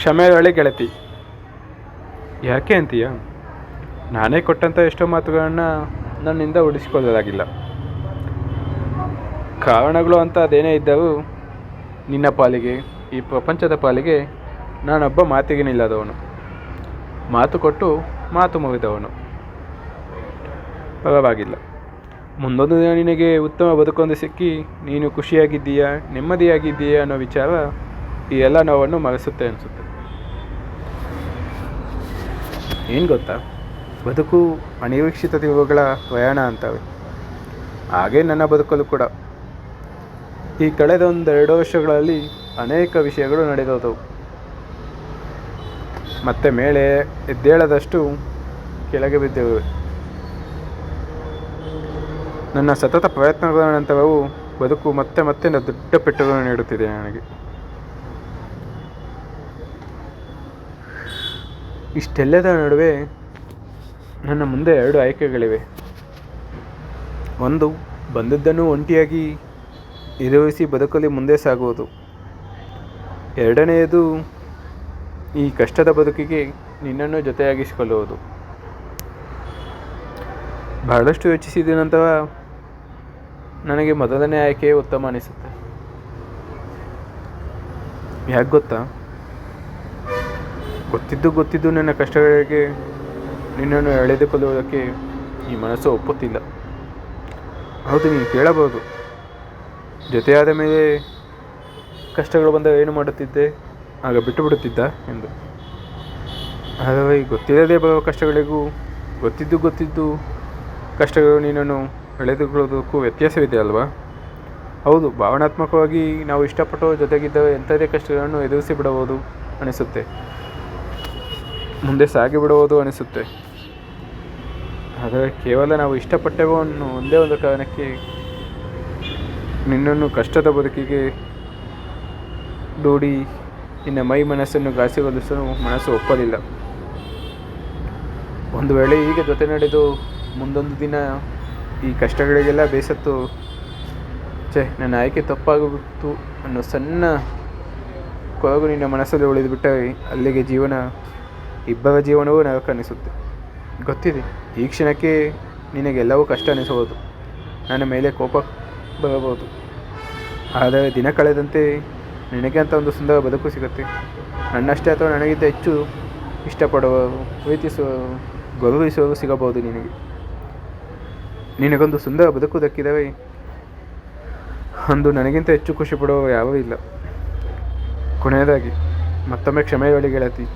ಕ್ಷಮೆಯೊಳೆ ಗೆಳತಿ. ಯಾಕೆ ಅಂತೀಯ? ನಾನೇ ಕೊಟ್ಟಂಥ ಎಷ್ಟೋ ಮಾತುಗಳನ್ನು ನನ್ನಿಂದ ಉಳಿಸಿಕೊಳ್ಳಲಾಗಿಲ್ಲ. ಕಾರಣಗಳು ಅಂತ ಅದೇನೇ ಇದ್ದವು, ನಿನ್ನ ಪಾಲಿಗೆ, ಈ ಪ್ರಪಂಚದ ಪಾಲಿಗೆ ನಾನೊಬ್ಬ ಮಾತಿಗೆ ನಿಲ್ಲದವನು. ಮಾತು ಕೊಟ್ಟು ಮಾತು ಮುಗಿದವನು ಪರವಾಗಿಲ್ಲ. ಮುಂದೊಂದು ದಿನ ನಿನಗೆ ಉತ್ತಮ ಬದುಕೊಂದು ಸಿಕ್ಕಿ ನೀನು ಖುಷಿಯಾಗಿದ್ದೀಯಾ, ನೆಮ್ಮದಿಯಾಗಿದ್ದೀಯಾ ಅನ್ನೋ ವಿಚಾರ ಈ ಎಲ್ಲ ನೋವನ್ನು ಮರೆಸುತ್ತೆ ಅನಿಸುತ್ತೆ. ಏನು ಗೊತ್ತಾ? ಬದುಕು ಅನಿರೀಕ್ಷಿತ ದಿವಗಳ ಪ್ರಯಾಣ ಅಂತವೆ. ಹಾಗೇ ನನ್ನ ಬದುಕಲು ಕೂಡ. ಈ ಕಳೆದ ಒಂದೆರಡು ವರ್ಷಗಳಲ್ಲಿ ಅನೇಕ ವಿಷಯಗಳು ನಡೆದವು ಮತ್ತೆ ಮೇಲೆ ಎದ್ದೇಳದಷ್ಟು ಕೆಳಗೆ ಬಿದ್ದೆವು. ನನ್ನ ಸತತ ಪ್ರಯತ್ನಗಳ ನಂತರವೂ ಬದುಕು ಮತ್ತೆ ಮತ್ತೆ ದೊಡ್ಡ ಪೆಟ್ಟುಗಳನ್ನು ನೀಡುತ್ತಿದೆ ನನಗೆ. ಇಷ್ಟೆಲ್ಲದ ನಡುವೆ ನನ್ನ ಮುಂದೆ ಎರಡು ಆಯ್ಕೆಗಳಿವೆ. ಒಂದು, ಬಂದದ್ದನ್ನು ಒಂಟಿಯಾಗಿ ಎದುರಿಸಿ ಬದುಕಲಿ ಮುಂದೆ ಸಾಗುವುದು. ಎರಡನೆಯದು, ಈ ಕಷ್ಟದ ಬದುಕಿಗೆ ನಿನ್ನನ್ನು ಜೊತೆಯಾಗಿಸಿಕೊಳ್ಳುವುದು. ಬಹಳಷ್ಟು ಯೋಚಿಸಿದ ನಂತರ ನನಗೆ ಮೊದಲನೇ ಆಯ್ಕೆ ಉತ್ತಮ ಅನಿಸುತ್ತೆ. ಯಾಕೆ ಗೊತ್ತಾ? ಗೊತ್ತಿದ್ದು ಗೊತ್ತಿದ್ದು ನನ್ನ ಕಷ್ಟಗಳಿಗೆ ನಿನ್ನನ್ನು ಎಳೆದುಕೊಳ್ಳುವುದಕ್ಕೆ ಈ ಮನಸ್ಸು ಒಪ್ಪುತ್ತಿಲ್ಲ. ಹೌದು, ನೀನು ಕೇಳಬಹುದು. ಜೊತೆಯಾದ ಮೇಲೆ ಕಷ್ಟಗಳು ಬಂದಾಗ ಏನು ಮಾಡುತ್ತಿದ್ದೆ? ಆಗ ಬಿಟ್ಟು ಬಿಡುತ್ತಿದ್ದ ಎಂದು. ಆದರೆ ಗೊತ್ತಿಲ್ಲದೆ ಬರುವ ಕಷ್ಟಗಳಿಗೂ ಗೊತ್ತಿದ್ದು ಗೊತ್ತಿದ್ದು ಕಷ್ಟಗಳು ನೀನನ್ನು ಎಳೆದುಕೊಳ್ಳೋದಕ್ಕೂ ವ್ಯತ್ಯಾಸವಿದೆ ಅಲ್ವಾ? ಹೌದು, ಭಾವನಾತ್ಮಕವಾಗಿ ನಾವು ಇಷ್ಟಪಟ್ಟೋ ಜೊತೆಗಿದ್ದ ಎಂಥದೇ ಕಷ್ಟಗಳನ್ನು ಎದುರಿಸಿ ಬಿಡಬಹುದು ಅನಿಸುತ್ತೆ. ಮುಂದೆ ಸಾಗಿ ಬಿಡುವುದು ಅನಿಸುತ್ತೆ. ಆದರೆ ಕೇವಲ ನಾವು ಇಷ್ಟಪಟ್ಟೆವು ಅನ್ನೋ ಒಂದೇ ಒಂದು ಕಾರಣಕ್ಕೆ ನಿನ್ನನ್ನು ಕಷ್ಟದ ಬದುಕಿಗೆ ದೂಡಿ ನಿನ್ನ ಮೈ ಮನಸ್ಸನ್ನು ಘಾಸಿಗೊಳಿಸಲು ಮನಸ್ಸು ಒಪ್ಪಲಿಲ್ಲ. ಒಂದು ವೇಳೆ ಹೀಗೆ ಜೊತೆ ನಡೆದು ಮುಂದೊಂದು ದಿನ ಈ ಕಷ್ಟಗಳಿಗೆಲ್ಲ ಬೇಸತ್ತು, ಛೇ, ನನ್ನ ಆಯ್ಕೆ ತಪ್ಪಾಗುತ್ತು ಅನ್ನೋ ಸಣ್ಣ ಕೊರಗು ನಿನ್ನ ಮನಸ್ಸಲ್ಲಿ ಉಳಿದುಬಿಟ್ಟರೆ ಅಲ್ಲಿಗೆ ಜೀವನ ಇಬ್ಬರ ಜೀವನವೂ ನರಕ ಅನ್ನಿಸುತ್ತೆ ಗೊತ್ತಿದೆ, ಈ ಕ್ಷಣಕ್ಕೆ ನಿನಗೆಲ್ಲವೂ ಕಷ್ಟ ಅನಿಸಬಹುದು ನನ್ನ ಮೇಲೆ ಕೋಪ ಬರಬಹುದು. ಆದರೆ ದಿನ ಕಳೆದಂತೆ ನಿನಗೆ ಅಂತ ಒಂದು ಸುಂದರ ಬದುಕು ಸಿಗುತ್ತೆ. ನನ್ನಷ್ಟೇ ಅಥವಾ ನನಗಿಂತ ಹೆಚ್ಚು ಇಷ್ಟಪಡುವವರು, ಪ್ರೀತಿಸುವವರು, ಗೌರವಿಸುವವರು ಸಿಗಬಹುದು ನಿನಗೆ. ನಿನಗೊಂದು ಸುಂದರ ಬದುಕು ದಕ್ಕಿದರೆ ಅಂದು ನನಗಿಂತ ಹೆಚ್ಚು ಖುಷಿ ಪಡುವವರು ಇಲ್ಲ. ಕೊನೆಯದಾಗಿ, ಮತ್ತೊಮ್ಮೆ ಕ್ಷಮೆಯೊಳಗೆ ಗೆಳತಿ.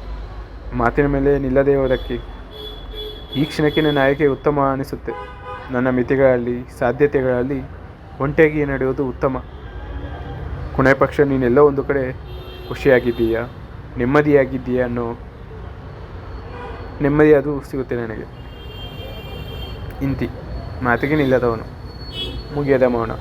ಮಾತಿನ ಮೇಲೆ ನಿಲ್ಲದೇ ಹೋದಕ್ಕೆ ಈ ಕ್ಷಣಕ್ಕೆ ನನ್ನ ಆಯ್ಕೆ ಉತ್ತಮ ಅನಿಸುತ್ತೆ. ನನ್ನ ಮಿತಿಗಳಲ್ಲಿ, ಸಾಧ್ಯತೆಗಳಲ್ಲಿ ಒಂಟಿಯಾಗಿ ನಡೆಯುವುದು ಉತ್ತಮ. ಕೊನೆ ಪಕ್ಷ, ನೀನೆಲ್ಲೋ ಒಂದು ಕಡೆ ಖುಷಿಯಾಗಿದ್ದೀಯಾ? ನೆಮ್ಮದಿಯಾಗಿದ್ದೀಯಾ ಅನ್ನೋ ನೆಮ್ಮದಿ ಅದು ಸಿಗುತ್ತೆ ನನಗೆ. ಇಂತಿ, ಮಾತಿಗೆ ನಿಲ್ಲದವನು ಮುಗಿಯದ ಮೌನ.